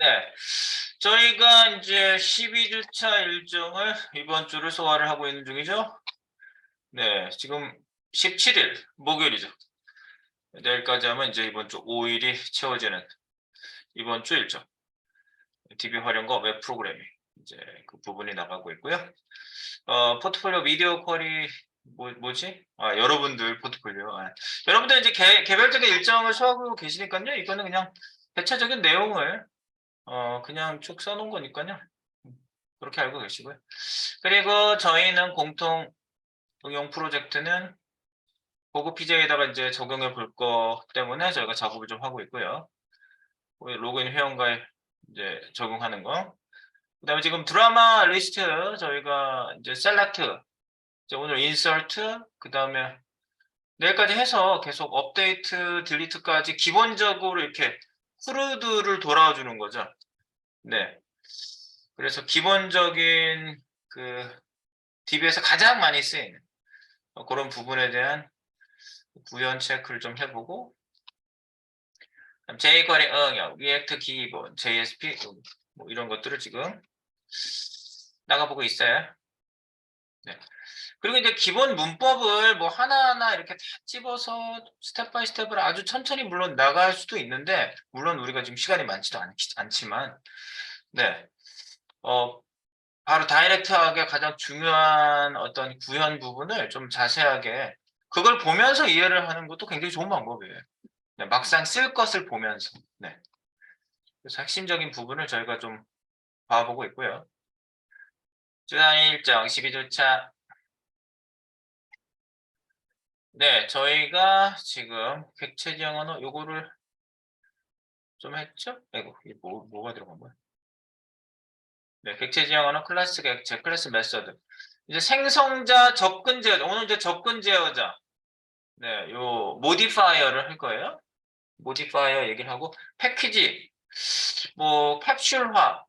네. 저희가 이제 12주차 일정을 이번 주를 소화를 하고 있는 중이죠. 네. 지금 17일 목요일이죠. 내일까지 하면 이제 이번 주 5일이 채워지는 이번 주 일정. DB 활용과 웹 프로그래밍 이제 그 부분이 나가고 있고요. 어, 포트폴리오 미디어 쿼리 뭐, 뭐지? 아, 여러분들 포트폴리오. 아, 여러분들 이제 개, 개별적인 일정을 소화하고 계시니까요. 이거는 그냥 대체적인 내용을 어, 그냥 쭉 써놓은 거니까요. 그렇게 알고 계시고요. 그리고 저희는 공통 응용 프로젝트는 고급 PJ에다가 이제 적용해 볼 거 때문에 저희가 작업을 좀 하고 있고요. 로그인 회원가에 이제 적용하는 거. 그 다음에 지금 드라마 리스트 저희가 이제 셀렉트 이제 오늘 인서트 그 다음에 내일까지 해서 계속 업데이트 딜리트까지 기본적으로 이렇게 후르드를 돌아주는 거죠. 네. 그래서 기본적인 그 DB에서 가장 많이 쓰이는 어, 그런 부분에 대한 구현 체크를 좀 해보고 jQuery 응용, React 기본, JSP 음, 뭐 이런 것들을 지금 나가보고 있어요. 네. 그리고 이제 기본 문법을 뭐 하나하나 이렇게 다 집어서 스텝 바이 스텝을 아주 천천히 물론 나갈 수도 있는데 물론 우리가 지금 시간이 많지도 않, 않지만 네. 어, 바로 다이렉트하게 가장 중요한 어떤 구현 부분을 좀 자세하게 그걸 보면서 이해를 하는 것도 굉장히 좋은 방법이에요. 네, 막상 쓸 것을 보면서. 네. 그래서 핵심적인 부분을 저희가 좀 봐보고 있고요. 주간 일정 12주차. 네, 저희가 지금 객체 지형 언어 요거를 좀 했죠? 아이고, 이게 뭐, 뭐가 들어간 거야? 네, 객체 지형 언어 클래스 객체, 클래스 메서드. 이제 생성자 접근 제어자. 오늘 이제 접근 제어자. 네, 요 모디파이어를 할 거예요. 모디파이어 얘기를 하고 패키지, 뭐 캡슐화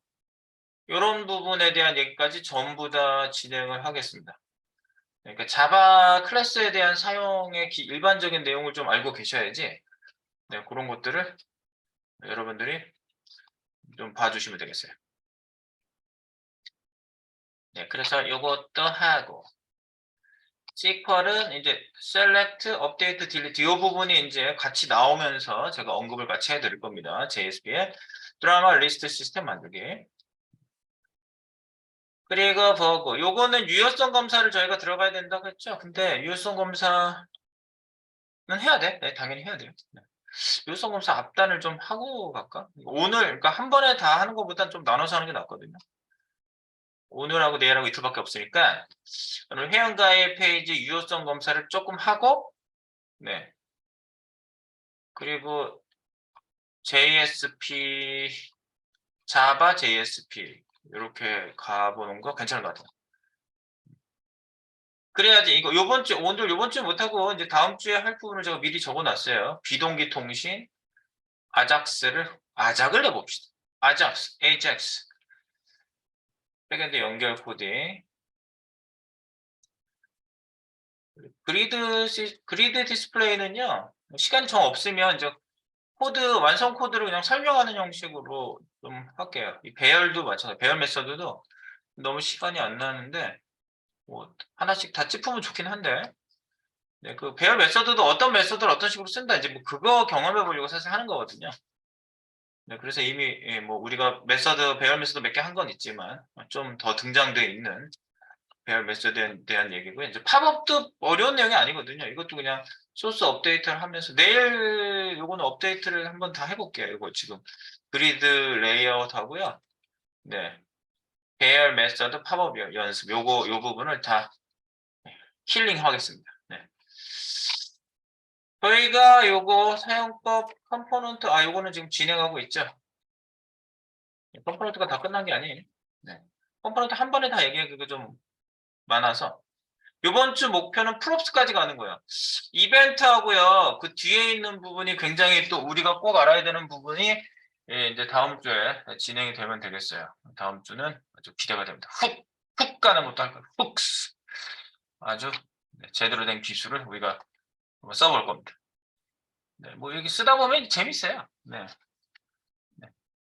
이런 부분에 대한 얘기까지 전부 다 진행을 하겠습니다. 그러니까 자바 클래스에 대한 사용의 기- 일반적인 내용을 좀 알고 계셔야지 네, 그런 것들을 여러분들이 좀 봐주시면 되겠어요. 네, 그래서 이것도 하고 SQL은 이제 select, update, delete 이 부분이 이제 같이 나오면서 제가 언급을 같이 해드릴 겁니다. JSP의 드라마 리스트 시스템 만들기. 그리고 버그. 요거는 유효성 검사를 저희가 들어가야 된다고 했죠. 근데 유효성 검사는 해야 돼. 네, 당연히 해야 돼요. 네. 유효성 검사 앞단을 좀 하고 갈까? 오늘, 그러니까 한 번에 다 하는 것보다 좀 나눠서 하는 게 낫거든요. 오늘하고 내일하고 이틀밖에 없으니까 오늘 회원가입 페이지 유효성 검사를 조금 하고 네 그리고 JSP 자바 JSP 이렇게 가보는 거 괜찮은 것 같아요. 그래야지 이거 요번 주 오늘 요번 주 못하고 이제 다음 주에 할 부분을 제가 미리 적어놨어요. 비동기 통신 아작스를 아작을 내봅시다. 아작스, AJAX 백엔드 연결 코딩 그리드 시, 그리드 디스플레이는요 시간이 정 없으면 이제 코드 완성 코드를 그냥 설명하는 형식으로 좀 할게요 이 배열도 마찬가지 배열 메서드도 너무 시간이 안 나는데 뭐 하나씩 다 짚으면 좋긴 한데 네, 그 배열 메서드도 어떤 메서드를 어떤 식으로 쓴다 이제 뭐 그거 경험해 보려고 사실 하는 거거든요 네, 그래서 이미 예, 뭐 우리가 메서드 배열 메서드 몇 개 한 건 있지만 좀 더 등장돼 있는 배열 메서드에 대한 얘기고요. 이제 팝업도 어려운 내용이 아니거든요. 이것도 그냥 소스 업데이트를 하면서 내일 요거는 업데이트를 한번 다 해볼게요. 이거 지금 그리드 레이아웃 하고요. 네, 배열 메서드 팝업 연습 요거 요 부분을 다 힐링 하겠습니다. 네. 저희가 요거 사용법 컴포넌트 아 요거는 지금 진행하고 있죠. 컴포넌트가 다 끝난 게 아니에요. 네. 컴포넌트 한 번에 다 얘기하기가 좀 많아서 이번 주 목표는 프롭스까지 가는 거예요. 이벤트하고요. 그 뒤에 있는 부분이 굉장히 또 우리가 꼭 알아야 되는 부분이 예, 이제 다음 주에 진행이 되면 되겠어요. 다음 주는 아주 기대가 됩니다. 훅! 훅 가는 것도 할 거예요. 훅! 아주 네, 제대로 된 기술을 우리가 한번 써볼 겁니다. 네, 뭐 여기 쓰다 보면 재밌어요. 네. 네.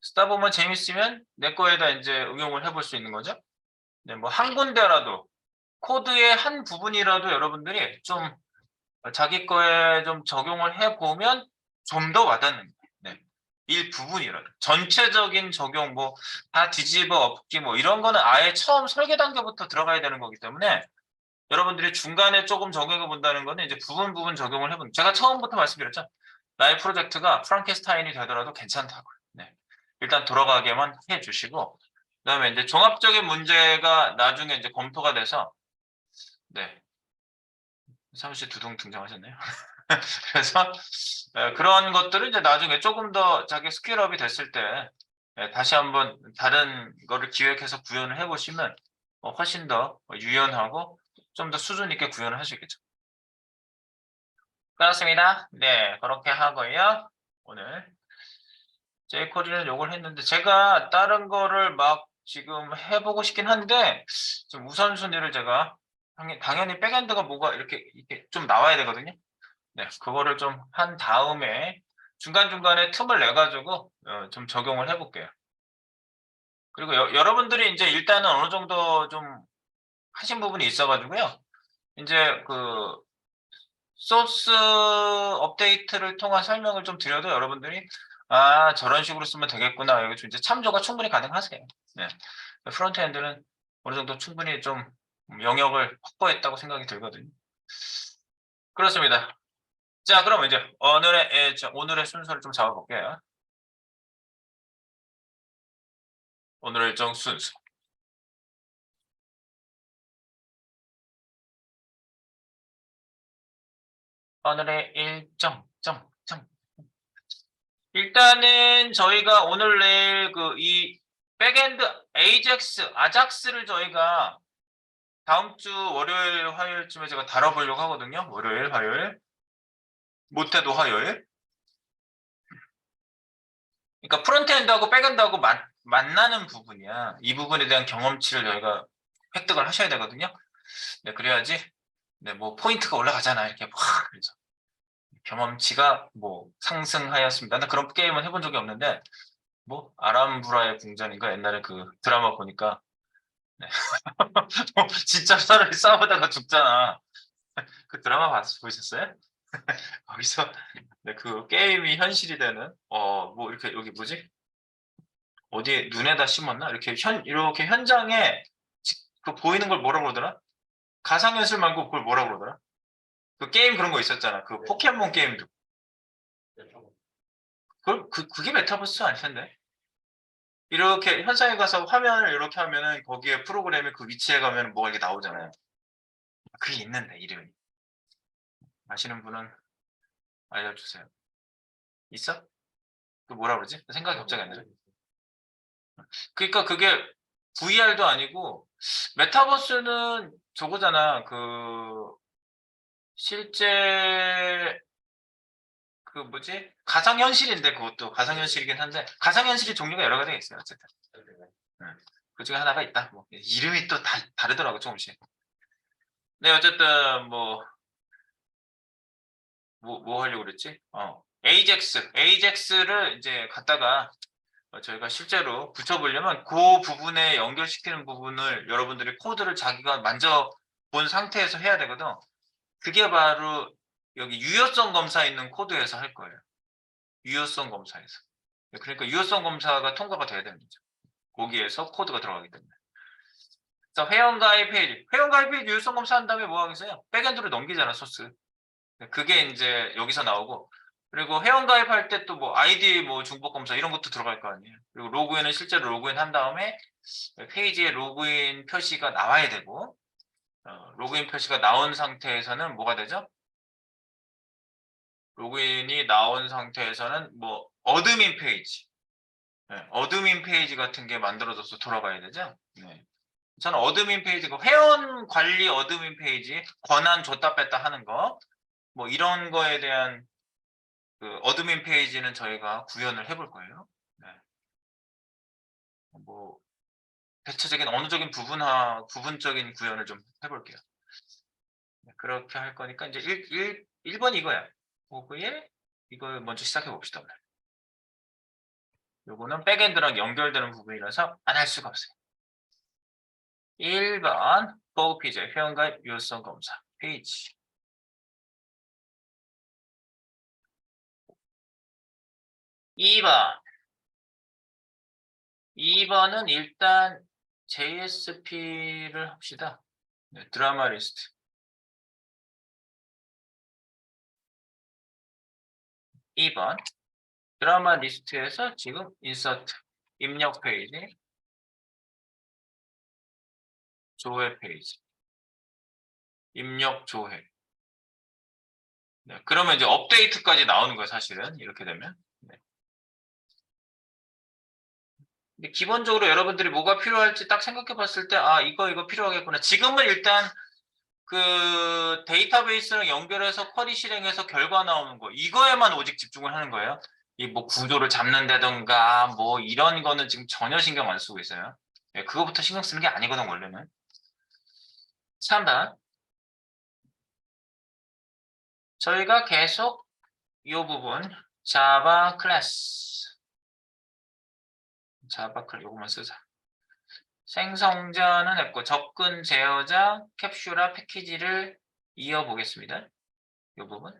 쓰다 보면 재밌으면 내 거에다 이제 응용을 해볼 수 있는 거죠. 네, 뭐 한 군데라도 코드의 한 부분이라도 여러분들이 좀 자기 거에 좀 적용을 해 보면 좀 더 와닿는 거예요. 네. 일부분이라도 전체적인 적용 뭐 다 뒤집어 엎기 뭐 이런 거는 아예 처음 설계 단계부터 들어가야 되는 거기 때문에 여러분들이 중간에 조금 적용해 본다는 거는 이제 부분 부분 적용을 해본 제가 처음부터 말씀드렸죠. 나의 프로젝트가 프랑켄스타인이 되더라도 괜찮다고요. 네. 일단 돌아가게만 해 주시고 그다음에 이제 종합적인 문제가 나중에 이제 검토가 돼서 네. 사무실 두둥 등장하셨네요. 그래서 에, 그런 것들을 이제 나중에 조금 더 자기 스킬업이 됐을 때 에, 다시 한번 다른 거를 기획해서 구현을 해보시면 어, 훨씬 더 유연하고 좀 더 수준 있게 구현을 있겠죠. 그렇습니다. 네, 그렇게 하고요. 오늘 제이코리는 요걸 했는데 제가 다른 거를 막 지금 해보고 싶긴 한데 좀 우선순위를 제가 당연- 당연히 백엔드가 뭐가 이렇게, 이렇게 좀 나와야 되거든요. 네, 그거를 좀 한 다음에 중간중간에 틈을 내 가지고 어, 좀 적용을 해볼게요. 그리고 여, 여러분들이 이제 일단은 어느 정도 좀 하신 부분이 있어가지고요. 이제 그 소스 업데이트를 통한 설명을 좀 드려도 여러분들이 아 저런 식으로 쓰면 되겠구나 여기 좀 이제 참조가 충분히 가능하세요. 네. 프론트엔드는 어느 정도 충분히 좀 영역을 확보했다고 생각이 들거든요. 그렇습니다. 자, 그럼 이제 오늘의 오늘의 순서를 좀 잡아볼게요. 오늘의 일정 순서. 오늘의 일정, 정, 정. 일단은 저희가 오늘 내일 그 이 백엔드 에이젝스, 아작스를 저희가 다음 주 월요일, 화요일쯤에 제가 다뤄보려고 하거든요. 월요일, 화요일. 못해도 화요일. 그러니까 프론트엔드하고 백엔드하고 만, 만나는 부분이야. 이 부분에 대한 경험치를 저희가 획득을 하셔야 되거든요. 네, 그래야지 네, 뭐 포인트가 올라가잖아. 이렇게 확 그래서 경험치가 뭐 상승하였습니다. 나 그런 게임은 해본 적이 없는데 뭐 아람브라의 궁전인가 옛날에 그 드라마 보니까 진짜 사람이 싸우다가 죽잖아. 그 드라마 봤, 보셨어요? 거기서 네, 그 게임이 현실이 되는 어 뭐 이렇게 여기 뭐지? 어디에 눈에다 심었나? 이렇게 현 이렇게 현장에 지- 그 보이는 걸 뭐라 그러더라? 가상현실 말고 그걸 뭐라 그러더라? 그 게임 그런 거 있었잖아. 그 포켓몬 게임도. 그걸 그 그게 메타버스 아닐 텐데. 이렇게 현장에 가서 화면을 이렇게 하면은 거기에 프로그램이 그 위치에 가면 뭐가 이렇게 나오잖아요. 그게 있는데 이름이. 아시는 분은 알려주세요. 있어? 그 뭐라 그러지? 생각이 갑자기 안 나네. 그러니까 그게 VR도 아니고 메타버스는 저거잖아. 그 실제 그 뭐지? 가상 현실인데 그것도 가상 현실이긴 한데 가상 현실이 종류가 여러 가지가 있어요. 어쨌든 그 중에 하나가 있다. 뭐 이름이 또 다, 다르더라고 조금씩. 네 어쨌든 뭐 뭐, 뭐 하려고 그랬지? 어, 에이젝스, 에이젝스를 이제 갖다가 어, 저희가 실제로 붙여보려면 그 부분에 연결시키는 부분을 여러분들이 코드를 자기가 만져 본 상태에서 해야 되거든. 그게 바로 여기 유효성 검사 있는 코드에서 할 거예요. 유효성 검사에서. 그러니까 유효성 검사가 통과가 돼야 거죠. 거기에서 코드가 들어가기 때문에. 자, 회원가입 페이지. 회원가입 페이지 유효성 검사 한 다음에 뭐 하겠어요? 백엔드로 넘기잖아, 소스. 그게 이제 여기서 나오고 그리고 회원 가입할 때 또 뭐 아이디 뭐 중복 검사 이런 것도 들어갈 거 아니에요. 그리고 로그인은 실제로 로그인 한 다음에 페이지에 로그인 표시가 나와야 되고 어, 로그인 표시가 나온 상태에서는 뭐가 되죠? 로그인이 나온 상태에서는 뭐 어드민 페이지, 네, 어드민 페이지 같은 게 만들어져서 돌아가야 되죠. 네. 저는 어드민 페이지고 회원 관리 어드민 페이지 권한 줬다 뺐다 하는 거 뭐 이런 거에 대한 그 어드민 페이지는 저희가 구현을 해볼 거예요. 네. 뭐 대체적인 언어적인 부분화 부분적인 구현을 좀 해볼게요. 네, 그렇게 할 거니까 이제 1, 1, 1번 이거야. 오그에 이거 먼저 시작해 봅시다. 요거는 백엔드랑 연결되는 부분이라서 안 할 수가 없어요. 1번 보고 피제 회원가입 유효성 검사 페이지 2번 2번은 일단 JSP를 합시다. 네, 드라마 리스트. 이번 드라마 리스트에서 지금 인서트 입력 페이지 조회 페이지 입력 조회. 네, 그러면 이제 업데이트까지 나오는 거예요 사실은. 이렇게 되면. 네. 기본적으로 여러분들이 뭐가 필요할지 딱 생각해 봤을 때 아 이거 이거 필요하겠구나. 지금은 일단 그 데이터베이스랑 연결해서 쿼리 실행해서 결과 나오는 거 이거에만 오직 집중을 하는 거예요? 이 뭐 구조를 잡는다던가 뭐 이런 거는 지금 전혀 신경 안 쓰고 있어요. 예, 그거부터 신경 쓰는 게 아니거든 원래는. 3번 저희가 계속 이 부분 자바 클래스. 자바 클래스 요거만 쓰자 생성자는 했고 접근 제어자 캡슐화 패키지를 이어보겠습니다. 이 부분.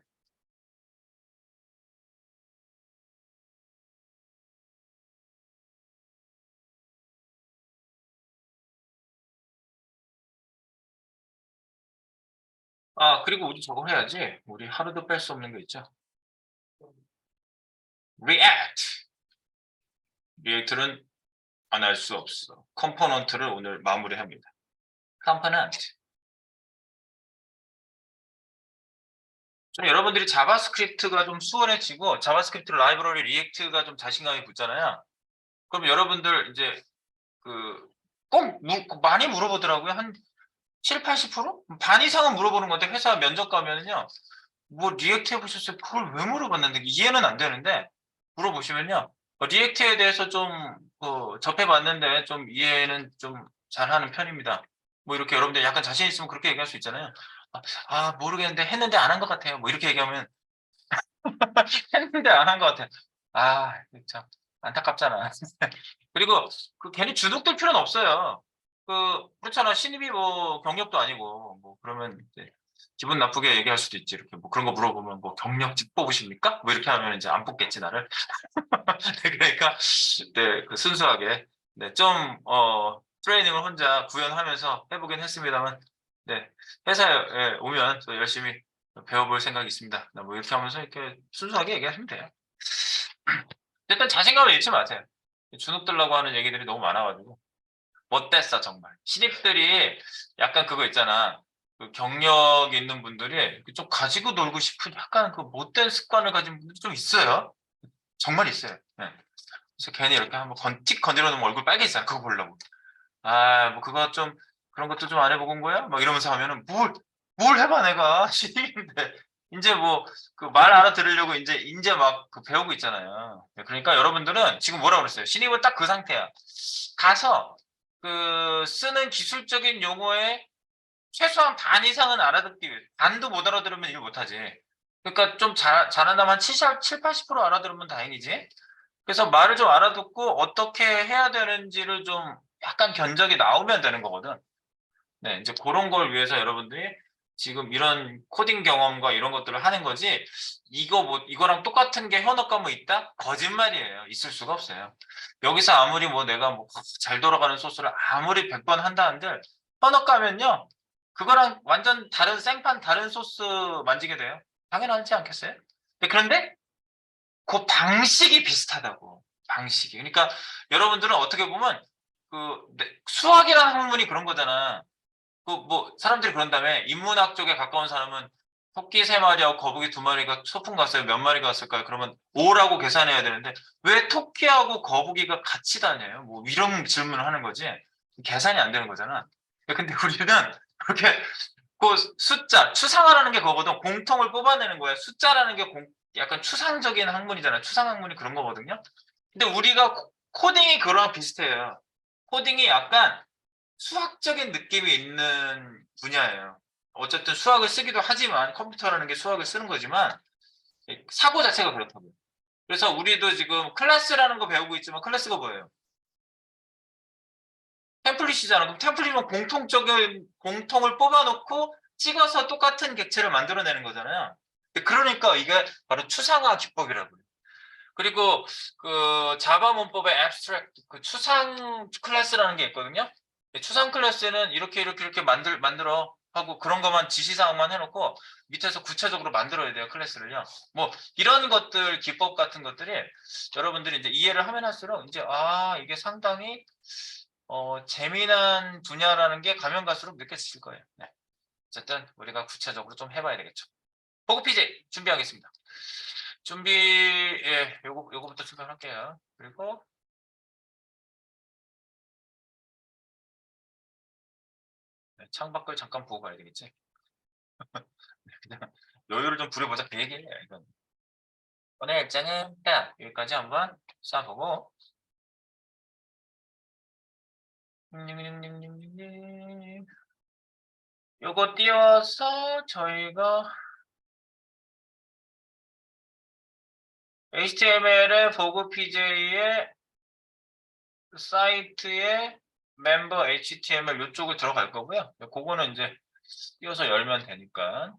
아 그리고 우리 저거 해야지. 우리 하루도 뺄 수 없는 거 있죠? React. 리액트는 안 할 수 없어 컴포넌트를 오늘 마무리합니다 컴포넌트 좀 여러분들이 자바스크립트가 좀 수월해지고 자바스크립트 라이브러리 리액트가 좀 자신감이 붙잖아요 그럼 여러분들 이제 그 꼭 많이 물어보더라고요 한 7, 80%? 반 이상은 물어보는 건데 회사 면접 가면은요. 뭐 리액트 해보셨어요? 그걸 왜 물어봤는데 이해는 안 되는데 물어보시면요. 어, 리액트에 대해서 좀 어, 접해봤는데 좀 이해는 좀 잘하는 편입니다. 뭐 이렇게 여러분들 약간 자신 있으면 그렇게 얘기할 수 있잖아요. 아, 아, 모르겠는데 했는데 안 한 것 같아요. 뭐 이렇게 얘기하면 했는데 안 한 것 같아요. 아, 참 안타깝잖아. 그리고 그 괜히 주눅들 필요는 없어요. 그 그렇잖아 신입이 뭐 경력도 아니고 뭐 그러면 이제 기분 나쁘게 얘기할 수도 있지. 이렇게 뭐 그런 거 물어보면 뭐 경력직 뽑으십니까? 뭐 이렇게 하면 이제 안 뽑겠지 나를. 네, 그러니까 네 그 순수하게. 네 좀 어 트레이닝을 혼자 구현하면서 해보긴 했습니다만 네 회사에 오면 또 열심히 배워볼 생각이 있습니다. 네, 뭐 이렇게 하면서 이렇게 순수하게 얘기하시면 돼요. 일단 자신감을 잃지 마세요. 주눅 들라고 하는 얘기들이 너무 많아가지고. 못됐어 정말? 신입들이 약간 그거 있잖아 그 경력 있는 분들이 좀 가지고 놀고 싶은 약간 그 못된 습관을 가진 분들이 좀 있어요. 정말 있어요. 네. 그래서 괜히 이렇게 한번 건틱 건드려 놓으면 얼굴 빨개지잖아 그거 보려고. 아 뭐 그거 좀 그런 것도 좀 안 해보고 온 거야? 막 이러면서 하면은 뭘, 뭘 해봐 내가. 신입인데. 이제 뭐 그 말 알아들으려고 이제 이제 막 그 배우고 있잖아요. 네, 그러니까 여러분들은 지금 뭐라 그랬어요? 신입은 딱 그 상태야. 가서 그 쓰는 기술적인 용어에 최소한 반 이상은 알아듣기 위해 반도 못 알아들으면 일 못하지. 그러니까 좀 잘, 잘한다면 한 70, 7, 80% 알아들으면 다행이지. 그래서 말을 좀 알아듣고 어떻게 해야 되는지를 좀 약간 견적이 나오면 되는 거거든. 네, 이제 그런 걸 위해서 여러분들이 지금 이런 코딩 경험과 이런 것들을 하는 거지 이거 뭐 이거랑 똑같은 게 현업 과 뭐 있다? 거짓말이에요. 있을 수가 없어요. 여기서 아무리 뭐 내가 뭐 잘 돌아가는 소스를 아무리 100번 한다 한들 현업 가면요. 그거랑 완전 다른 생판 다른 소스 만지게 돼요. 당연하지 않겠어요? 네, 그런데 그 방식이 비슷하다고. 방식이. 그러니까 여러분들은 어떻게 보면 그 수학이라는 학문이 그런 거잖아. 그 뭐 사람들이 그런다며 인문학 쪽에 가까운 사람은 토끼 세 마리하고 거북이 두 마리가 소풍 갔어요. 몇 마리가 갔을까요? 그러면 5라고 계산해야 되는데 왜 토끼하고 거북이가 같이 다녀요? 뭐 이런 질문을 하는 거지. 계산이 안 되는 거잖아. 근데 우리는 그렇게 그 숫자, 추상화라는 게 그거거든. 공통을 뽑아내는 거야. 숫자라는 게 공, 약간 추상적인 학문이잖아. 추상 학문이 그런 거거든요. 근데 우리가 코딩이 그거랑 비슷해요. 코딩이 약간 수학적인 느낌이 있는 분야예요. 어쨌든 수학을 쓰기도 하지만 컴퓨터라는 게 수학을 쓰는 거지만 사고 자체가 그렇다고요. 그래서 우리도 지금 클래스라는 거 배우고 있지만 클래스가 뭐예요? 템플릿이잖아. 그럼 템플릿은 공통적인 공통을 뽑아놓고 찍어서 똑같은 객체를 만들어내는 거잖아요. 그러니까 이게 바로 추상화 기법이라고요. 그리고 그 자바 문법의 abstract 그 추상 클래스라는 게 있거든요. 추상 클래스는 이렇게 이렇게 이렇게 만들 만들어 하고 그런 것만 지시사항만 해놓고 밑에서 구체적으로 만들어야 돼요 클래스를요. 뭐 이런 것들 기법 같은 것들이 여러분들이 이제 이해를 하면 할수록 이제 아 이게 상당히 어, 재미난 분야라는 게 가면 갈수록 느껴지실 거예요. 네. 어쨌든 우리가 구체적으로 좀 해봐야 되겠죠. 보고 PJ 준비하겠습니다. 준비 예 요거 요거부터 출발할게요. 그리고 네, 창밖을 잠깐 보고 가야 되겠지. 그냥 여유를 좀 부려보자 그 얘기예요. 이건. 오늘 일정은 딱 여기까지 한번 쏴보고 요거 띄워서 저희가 HTML의 보고 PJ의 사이트에 멤버 HTML 이쪽을 들어갈 거고요. 그거는 이제 띄워서 열면 되니까.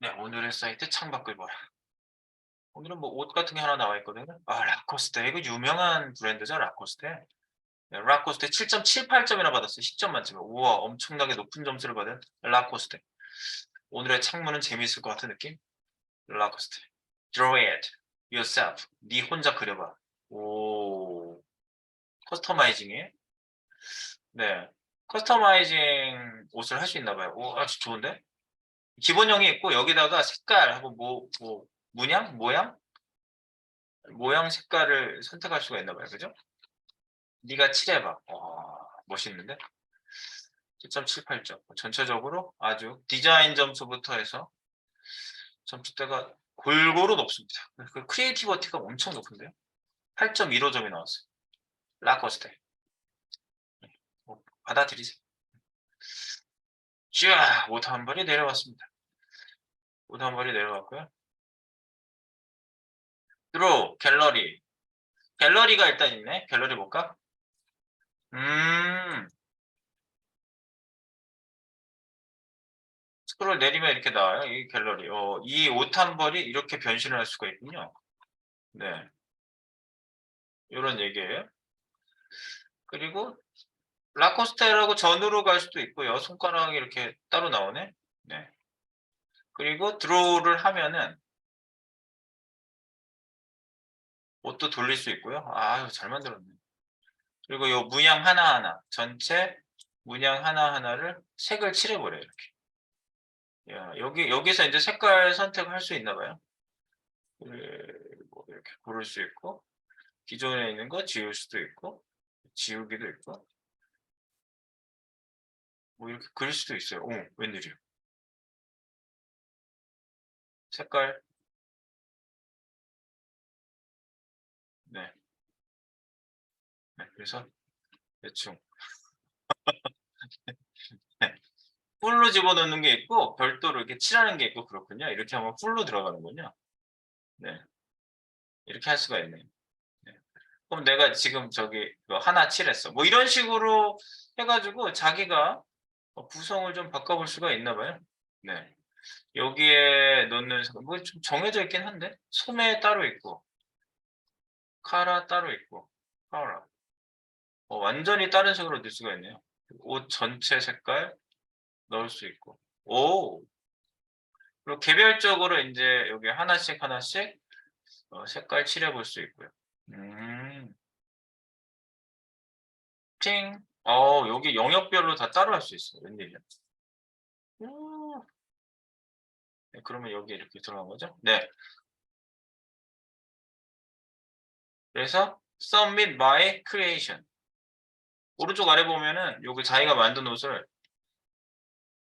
네, 오늘의 사이트 창밖을 봐라. 오늘은 뭐 옷 같은 게 하나 나와 있거든요. 아, 라코스테. 이거 유명한 브랜드죠, 라코스테. 네, 라코스테 7.78점이나 받았어요. 10점 만점에. 우와, 엄청나게 높은 점수를 받은 라코스테. 오늘의 창문은 재미있을 것 같은 느낌? 라코스테. Draw it yourself. 네 혼자 그려봐. 오, 커스터마이징에. 네, 커스터마이징 옷을 할 수 있나 봐요. 오, 아주 좋은데? 기본형이 있고 여기다가 색깔하고 뭐, 뭐 문양, 모양, 모양 색깔을 선택할 수가 있나 봐요. 그죠? 네가 칠해봐. 와, 멋있는데? 7.78점. 전체적으로 아주 디자인 점수부터 해서 점수대가 골고루 높습니다. 그 크리에이티버티가 엄청 높은데요. 8.15점이 나왔어요. 라코스테. 뭐 받아들이세요. 쫙, 옷한 벌이 내려왔습니다. 옷한 벌이 내려왔고요. 드로 갤러리. 갤러리가 일단 있네. 갤러리 볼까? 음. 스크롤 내리면 이렇게 나와요. 이 갤러리. 어, 이옷한 벌이 이렇게 변신을 할 수가 있군요. 네. 이런 얘기예요. 그리고 라코스테라고 전으로 갈 수도 있고요. 손가락이 이렇게 따로 나오네. 네. 그리고 드로우를 하면은 옷도 돌릴 수 있고요. 아유, 잘 만들었네. 그리고 요 문양 하나하나, 전체 문양 하나하나를 색을 칠해버려요. 이렇게. 야, 여기, 여기서 이제 색깔 선택을 할수 있나 봐요. 그리고 이렇게 고를 수 있고, 기존에 있는 거 지울 수도 있고, 지우기도 있고, 뭐 이렇게 그릴 수도 있어요. 오, 웬일이야. 색깔. 네, 그래서 대충 네. 풀로 집어넣는 게 있고 별도로 이렇게 칠하는 게 있고 그렇군요. 이렇게 하면 풀로 들어가는군요. 네. 이렇게 할 수가 있네요. 네. 그럼 내가 지금 저기 뭐 하나 칠했어. 뭐 이런 식으로 해가지고 자기가 어, 구성을 좀 바꿔볼 수가 있나 봐요. 네. 여기에 넣는 뭐 좀 정해져 있긴 한데 소매 따로 있고 카라 따로 있고 카라 어, 완전히 다른 색으로 넣을 수가 있네요. 옷 전체 색깔 넣을 수 있고 오 그리고 개별적으로 이제 여기 하나씩 하나씩 어, 색깔 칠해 볼 수 있고요. 음. 팅 어, 여기 영역별로 다 따로 할 수 있어요. 웬일이야. 음. 네, 그러면 여기 이렇게 들어간 거죠? 네. 그래서 submit my creation. 오른쪽 아래 보면은 여기 자기가 만든 옷을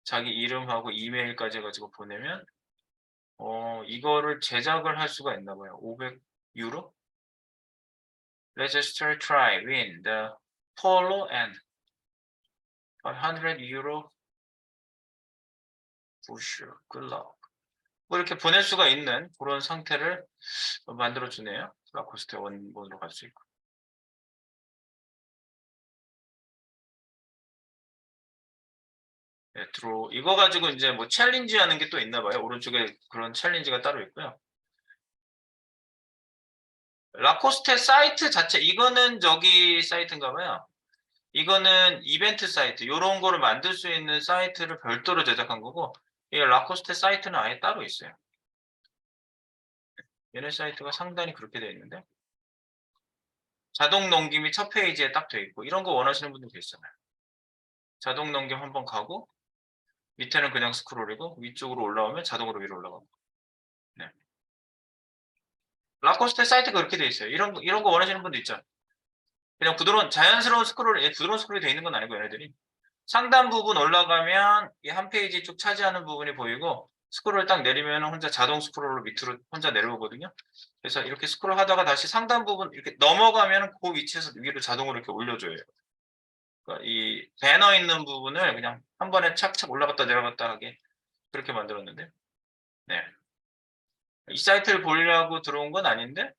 자기 이름하고 이메일까지 해가지고 보내면 어, 이거를 제작을 할 수가 있나 봐요. 500 유로? Register try win the polo and 500 euro for sure. Good luck. 뭐 이렇게 보낼 수가 있는 그런 상태를 만들어 주네요. 라코스테 원본으로 갈 수 있고. 드로 이거 가지고 이제 뭐 챌린지 하는 게 또 있나 봐요. 오른쪽에 그런 챌린지가 따로 있고요. 라코스테 사이트 자체 이거는 저기 사이트인가 봐요. 이거는 이벤트 사이트 요런 거를 만들 수 있는 사이트를 별도로 제작한 거고 이 라코스테 사이트는 아예 따로 있어요. 얘네 사이트가 상단이 그렇게 되어 있는데 자동 넘김이 첫 페이지에 딱 되어 있고 이런 거 원하시는 분들 계시잖아요. 자동 넘김 한번 가고 밑에는 그냥 스크롤이고 위쪽으로 올라오면 자동으로 위로 올라가고 네. 라코스테 사이트가 그렇게 되어 있어요. 이런 거, 이런 거 원하시는 분도 있죠. 그냥 부드러운 자연스러운 스크롤, 예, 부드러운 스크롤이 되어 있는 건 아니고 얘네들이 상단 부분 올라가면 이 한 페이지 쭉 차지하는 부분이 보이고 스크롤 딱 내리면 혼자 자동 스크롤로 밑으로 혼자 내려오거든요. 그래서 이렇게 스크롤 하다가 다시 상단 부분 이렇게 넘어가면 그 위치에서 위로 자동으로 이렇게 올려줘요. 그러니까 이 배너 있는 부분을 그냥 한 번에 착착 올라갔다 내려갔다 하게 그렇게 만들었는데, 네. 이 사이트를 보려고 들어온 건 아닌데,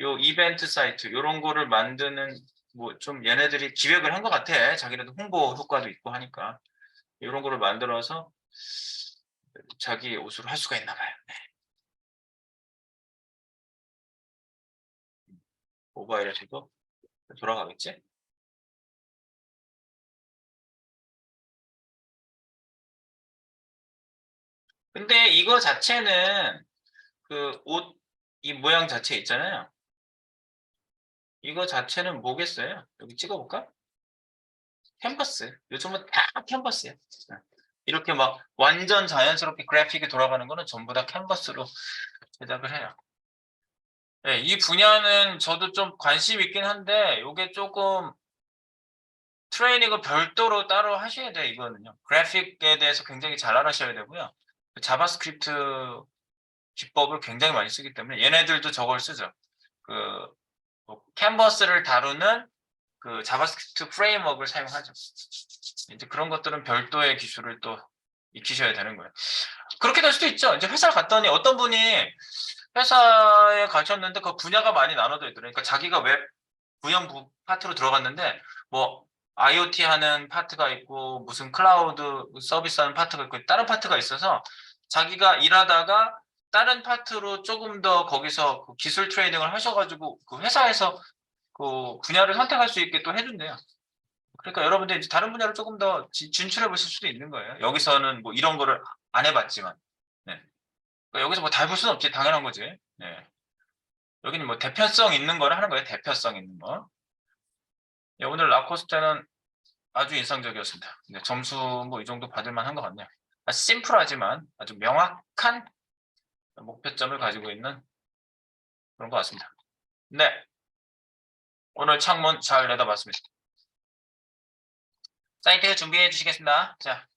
요 이벤트 사이트 이런 거를 만드는 뭐 좀 얘네들이 기획을 한 것 같아. 자기네도 홍보 효과도 있고 하니까 이런 거를 만들어서 자기 옷으로 할 수가 있나 봐요. 네. 모바일에서도 돌아가겠지? 근데 이거 자체는 그 옷 이 모양 자체 있잖아요. 이거 자체는 뭐겠어요? 여기 찍어볼까? 캔버스. 요즘은 다 캔버스야. 이렇게 막 완전 자연스럽게 그래픽이 돌아가는 거는 전부 다 캔버스로 제작을 해요. 네, 이 분야는 저도 좀 관심 있긴 한데 이게 조금 트레이닝을 별도로 따로 하셔야 돼요. 이거는요. 그래픽에 대해서 굉장히 잘 알아셔야 되고요. 자바스크립트 기법을 굉장히 많이 쓰기 때문에 얘네들도 저걸 쓰죠. 그 뭐, 캔버스를 다루는 그 자바스크립트 프레임워크를 사용하죠. 이제 그런 것들은 별도의 기술을 또 익히셔야 되는 거예요. 그렇게 될 수도 있죠. 이제 회사를 갔더니 어떤 분이 회사에 가셨는데 그 분야가 많이 나눠져 있더라고요. 그러니까 자기가 웹부 파트로 들어갔는데 뭐 IoT 하는 파트가 있고 무슨 클라우드 서비스 하는 파트가 있고 다른 파트가 있어서 자기가 일하다가 다른 파트로 조금 더 거기서 그 기술 트레이닝을 하셔가지고 그 회사에서 그 분야를 선택할 수 있게 또 해준대요. 그러니까 여러분들 이제 다른 분야를 조금 더 지- 진출해 보실 수도 있는 거예요. 여기서는 뭐 이런 거를 안 해봤지만, 네. 그러니까 여기서 뭐 다 해볼 수는 없지 당연한 거지. 네. 여기는 뭐 대표성 있는 거를 하는 거예요. 대표성 있는 거. 네, 오늘 라코스테는 아주 인상적이었습니다. 네, 점수 뭐 이 정도 받을 만한 것 같네요. 아, 심플하지만 아주 명확한 목표점을 가지고 있는 그런 것 같습니다. 네. 오늘 창문 잘 내다봤습니다. 사이트 준비해 주시겠습니다. 자,